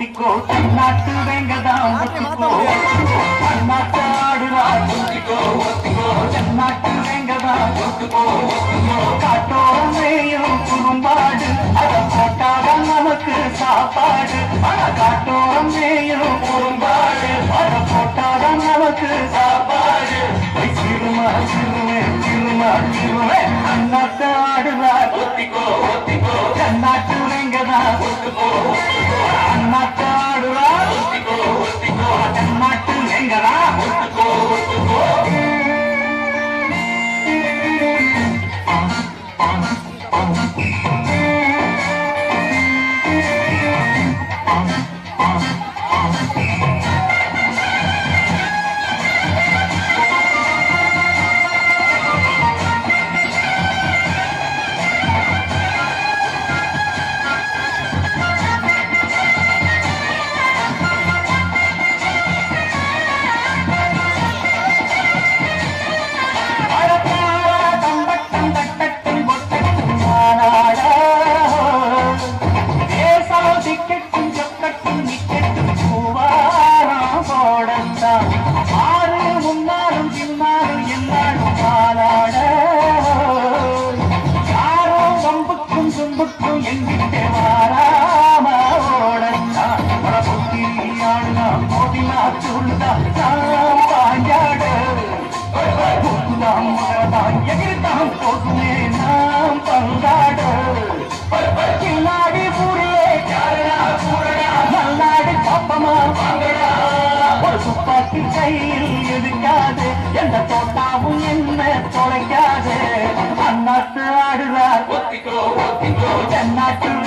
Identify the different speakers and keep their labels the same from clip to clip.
Speaker 1: ஒத்திக்கோ நாட்டு வெங்கதான் ஒத்திக்கோ நாட்டு ஆடுவா ஒத்திக்கோ ஒத்திக்கோ நாட்டு வெங்கதான் ஒத்துக்கோ காட்டோரம் மேயும் குறும்பாடு அத போட்டாதான் நமக்கு சாப்பாடு. அட காட்டோரம் மேயும் குறும்பாடு அத போட்டாதான் நமக்கு சாப்பாடு. போய் சிறுமா சிறுமே சிறுமா சிறுமே. அண்ணாத்த ஆடுவா ஒத்திக்கோ ஒத்திக்கோ நாட்டு வெங்கதான் ஒத்துக்கோ துப்பாக்கி கையில் இருக்காது எந்த தோட்டாவும் என்ன தொலைக்காது அண்ணாத்து ஆடுறார் தென்னாட்டு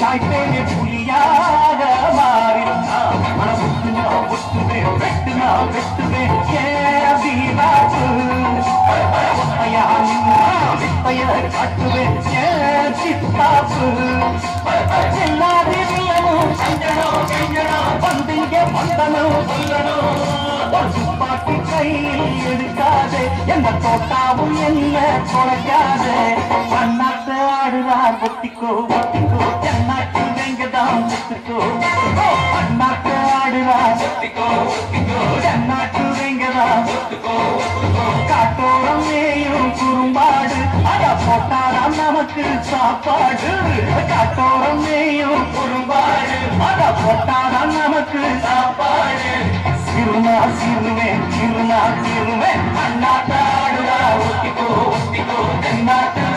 Speaker 1: சாய்ப்பேன் புலியாக மாறிட்டான் மனசுனா ஒட்டுவேன் வெட்டுனா வெட்டுவேன் ஏன் ஒத்தையா வித்தையா நின்னா வித்தைய காட்டுவேன் ஏன் சித்தாப்பு எல்லா திவ்யமும் செஞ்சனும் செஞ்சனும் வந்தீங்க வந்தனும் சொல்லணும் ஒரு துப்பாக்கி கையில் எடுக்காதே எந்த தோட்டாவும் என்ன குறைக்காதே கண்ணாத்து ஆடுறார் ஒத்திக்கோ ஒத்திக்கோ. தென்னாட்டு வெங்கதான் ஒத்துக்கோ அண்ணாத்து ஆடுறார். ஒத்திக்கோ ஒத்திக்கோ. தென்னாட்டு வெங்கதான் ஒத்துக்கோ காட்டோரம் மேயும் குறும்பாடு. அத போட்டாதான் நமக்கு சாப்பாடு. காட்டோரம் மேயும் குறும்பாடு. அத போட்டாதான் நமக்கு சாப்பாடு. சிறுமா சிறுமே சிறுமா. சிறுமே அண்ணாத்தாடுடா ஒத்திக்கோ ஒத்திக்கோ. தென்னாட்டு